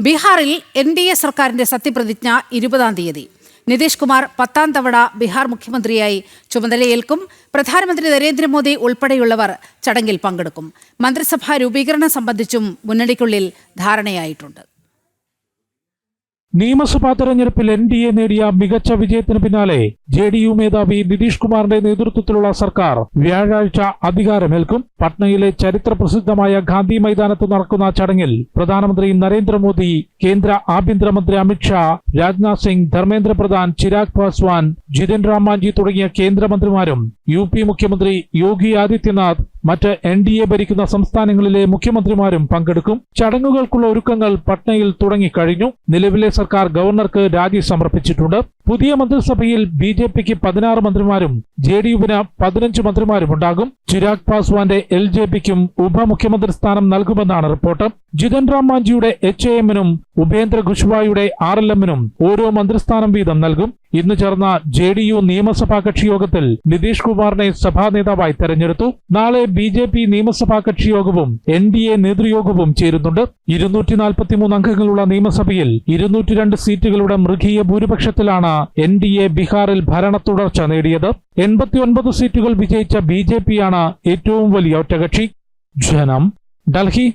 ബീഹാറിൽ N D A സർക്കാരിന്റെ സത്യപ്രതിജ്ഞ ഇരുപതാം തീയതി. നിതീഷ് കുമാർ പത്താം തവണ ബീഹാർ മുഖ്യമന്ത്രിയായി ചുമതലയേൽക്കും. പ്രധാനമന്ത്രി നരേന്ദ്രമോദി ഉൾപ്പെടെയുള്ളവർ ചടങ്ങിൽ പങ്കെടുക്കും. മന്ത്രിസഭാ രൂപീകരണം സംബന്ധിച്ചും മുന്നണിക്കുള്ളിൽ ധാരണയായിട്ടുണ്ട്. നിയമസഭാ തെരഞ്ഞെടുപ്പിൽ എൻ ഡി എ നേടിയ മികച്ച വിജയത്തിന് പിന്നാലെ ജെ ഡി യു മേധാവി നിതീഷ് കുമാറിന്റെ നേതൃത്വത്തിലുള്ള സർക്കാർ വ്യാഴാഴ്ച അധികാരമേൽക്കും. പട്നയിലെ ചരിത്ര പ്രസിദ്ധമായ ഗാന്ധി മൈതാനത്ത് നടക്കുന്ന ചടങ്ങിൽ പ്രധാനമന്ത്രി നരേന്ദ്രമോദി കേന്ദ്ര ആഭ്യന്തരമന്ത്രി അമിത്ഷാ രാജ്നാഥ് സിംഗ് ധർമ്മേന്ദ്ര പ്രധാൻ ചിരാഗ് പാസ്വാൻ ജിതിൻ റാം മാഞ്ചി തുടങ്ങിയ കേന്ദ്രമന്ത്രിമാരും യു പി മുഖ്യമന്ത്രി യോഗി ആദിത്യനാഥ് മറ്റ് എൻ ഡി എ ഭരിക്കുന്ന സംസ്ഥാനങ്ങളിലെ മുഖ്യമന്ത്രിമാരും പങ്കെടുക്കും. ചടങ്ങുകൾക്കുള്ള ഒരുക്കങ്ങൾ പട്നയിൽ തുടങ്ങിക്കഴിഞ്ഞു. നിലവിലെ സർക്കാർ ഗവർണർക്ക് രാജി സമർപ്പിച്ചിട്ടുണ്ട്. പുതിയ മന്ത്രിസഭയിൽ ബി ജെ പിക്ക് പതിനാറ് മന്ത്രിമാരും ജെ ഡി യുവിന് പതിനഞ്ച് മന്ത്രിമാരുമുണ്ടാകും ചിരാഗ് പാസ്വാന്റെ എൽ ജെ പിക്കും ഉപമുഖ്യമന്ത്രി സ്ഥാനം നൽകുമെന്നാണ് റിപ്പോർട്ട്. ജിതൻ റാം മാഞ്ചിയുടെ എച്ച് എ എമ്മിനും ഉപേന്ദ്ര ഖുഷ്വായുടെ ആർ എൽ എമ്മിനും ഓരോ മന്ത്രിസ്ഥാനം വീതം നൽകും. ഇന്ന് ചേർന്ന ജെ ഡി യു നിയമസഭാ കക്ഷി യോഗത്തിൽ നിതീഷ് കുമാറിനെ സഭാ നേതാവായി തെരഞ്ഞെടുത്തു. നാളെ ബി ജെ പി നിയമസഭാ കക്ഷി യോഗവും എൻ ഡി എ നേതൃയോഗവും ചേരുന്നുണ്ട്. ഇരുന്നൂറ്റി നാൽപ്പത്തിമൂന്ന് അംഗങ്ങളുള്ള നിയമസഭയിൽ ഇരുന്നൂറ്റി രണ്ട് സീറ്റുകളുടെ മൃഗീയ ഭൂരിപക്ഷത്തിലാണ് എൻ ഡി എ ബീഹാറിൽ ഭരണ തുടർച്ച നേടിയത്. എൺപത്തിയൊൻപത് സീറ്റുകൾ വിജയിച്ച ബി ജെ പിയാണ് ഏറ്റവും വലിയ ഒറ്റകക്ഷി. ജനം ഡൽഹി.